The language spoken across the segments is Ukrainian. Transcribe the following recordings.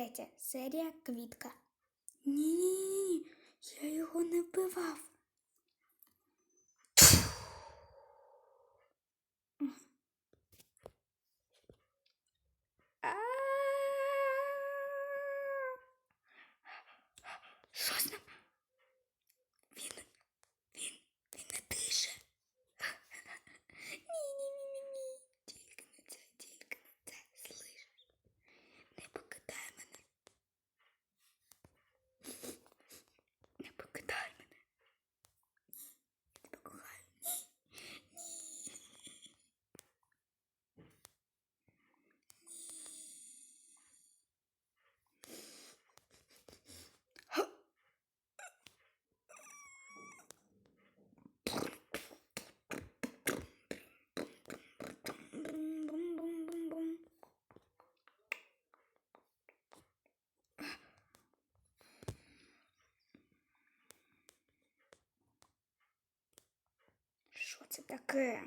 Третя серія Квітка. Ні, я його не вбивав. А. Що з ним? Він, він, він не дише. Ні-ні-ні-ні-ні. Тільки не це, тільки не це. Слышиш? Не покидай мене. Не покидай мене. Я тебе кохаю. Ні. Ні. Бум-бум-бум-бум-бум. Що це таке?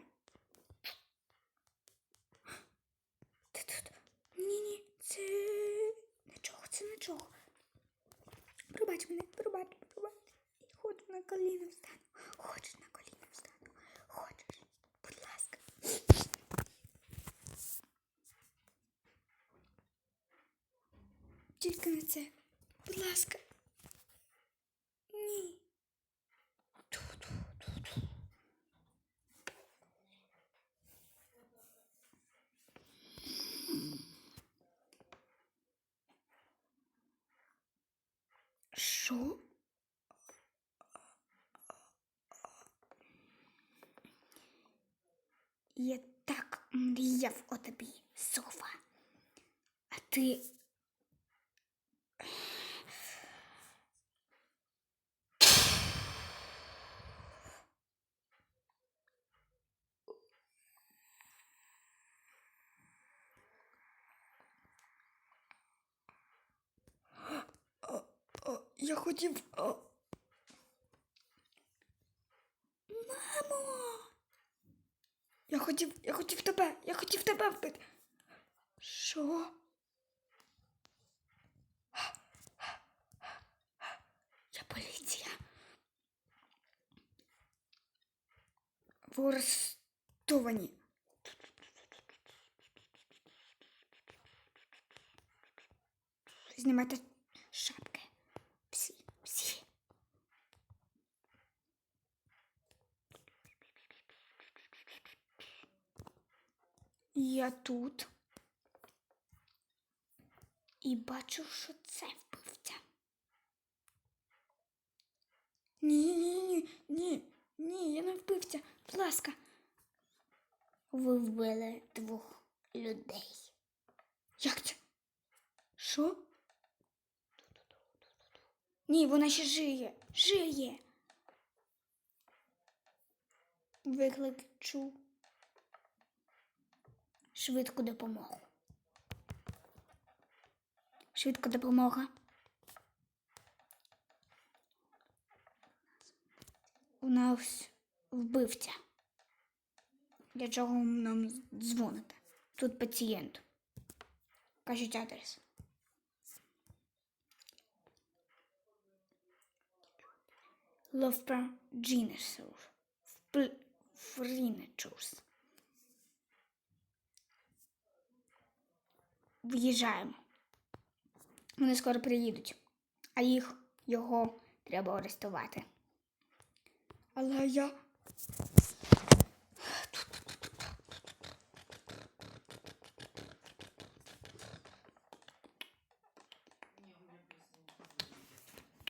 Ти тут? Ні-ні, це нічого, це нічого. Пробач мене, пробач, пробач. Хочу на коліна встану. Хочеш на коліна встану. Хочеш, будь ласка. Тільки не це. Будь ласка. Ні. Ту-ту-ту-ту. Що? Я так мріяв о тобі, Софа. А ти. Я хотів. Мамо! Я хотів, я хотів тебе, я хотів тебе вбити. Що? Я поліція. Ви арестовані. Знімайте Я тут. І бачу, що це вбивця. Ні, ні, ні, ні, ні, я не вбивця. Будь ласка. Ви вбили двох людей. Як це? Що? Ні, вона ще жиє. Жиє. Викличу швидку допомогу. Швидка допомога. У нас вбивця. Для чого нам дзвоните? Тут пацієнт. Кажіть адрес. Ловпра Джінесур. Фрінечурс. В'їжджаємо. Вони скоро приїдуть, а їх його треба арестувати. Але я